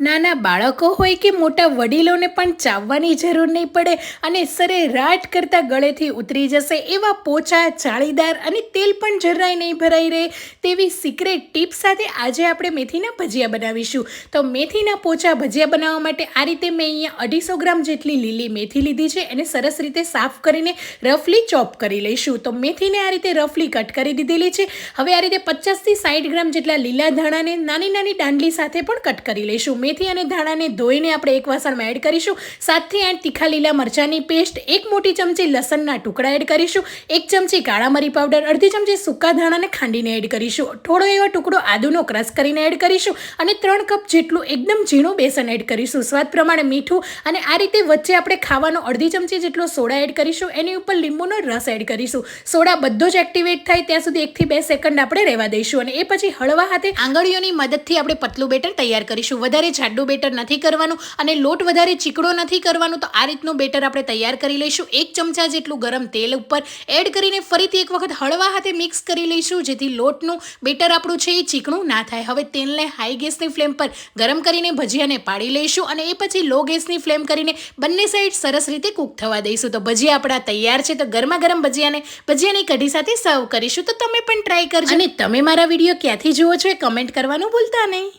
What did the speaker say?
નાના બાળકો હોય કે મોટા વડીલોને પણ ચાવવાની જરૂર નહીં પડે અને સરેરાટ કરતાં ગળેથી ઉતરી જશે એવા પોચા, જાળીદાર અને તેલ પણ જરાય નહીં ભરાઈ રહે તેવી સિક્રેટ ટીપ સાથે આજે આપણે મેથીના ભજીયા બનાવીશું. તો મેથીના પોચા ભજીયા બનાવવા માટે આ રીતે મેં અહીંયા અઢીસો ગ્રામ જેટલી લીલી મેથી લીધી છે. એને સરસ રીતે સાફ કરીને રફલી ચોપ કરી લઈશું. તો મેથીને આ રીતે રફલી કટ કરી દીધેલી છે. હવે આ રીતે પચાસથી સાઠ ગ્રામ જેટલા લીલા ધાણાને નાની નાની દાંડલી સાથે પણ કટ કરી લઈશું. મેથી અને ધાણાને ધોઈને આપણે એક વાસણમાં એડ કરીશું. સાતથી આઠ તીખા લીલા મરચાંની પેસ્ટ, એક મોટી ચમચી લસણના ટુકડા એડ કરીશું. એક ચમચી કાળા મરી પાવડર, અડધી ચમચી સૂકા ધાણાને ખાંડીને એડ કરીશું. થોડો એવો ટુકડો આદુનો ક્રશ કરીને એડ કરીશું અને ત્રણ કપ જેટલું એકદમ ઝીણું બેસન એડ કરીશું. સ્વાદ પ્રમાણે મીઠું અને આ રીતે વચ્ચે આપણે ખાવાનો અડધી ચમચી જેટલો સોડા એડ કરીશું. એની ઉપર લીંબુનો રસ એડ કરીશું. સોડા બધો જ એક્ટિવેટ થાય ત્યાં સુધી એકથી બે સેકન્ડ આપણે રહેવા દઈશું અને એ પછી હળવા હાથે આંગળીઓની મદદથી આપણે પતલું બેટર તૈયાર કરીશું. વધારે જાડું બેટર નથી કરવાનું અને લોટ વધારે ચીકણો નથી કરવાનું, તો આ રીતનું બેટર આપણે તૈયાર કરી લઈશું. એક ચમચા જેટલું ગરમ તેલ ઉપર એડ કરીને ફરીથી એક વખત હળવા હાથે મિક્સ કરી લઈશું, જેથી લોટનું બેટર આપણું છે એ ચીકણું ના થાય. હવે તેલને હાઈ ગેસની ફ્લેમ પર ગરમ કરીને ભજીયાને પાડી લઈશું અને એ પછી લો ગેસની ફ્લેમ કરીને બંને સાઈડ સરસ રીતે કૂક થવા દઈશું. તો ભજીયા આપણા તૈયાર છે, તો ગરમા ગરમ ભજીયાને, ભજીયાની કઢી સાથે સર્વ કરીશું. તો તમે પણ ટ્રાય કરજો. અને તમે મારા વીડિયો ક્યાંથી જુઓ છો એ કમેન્ટ કરવાનું ભૂલતા નહીં.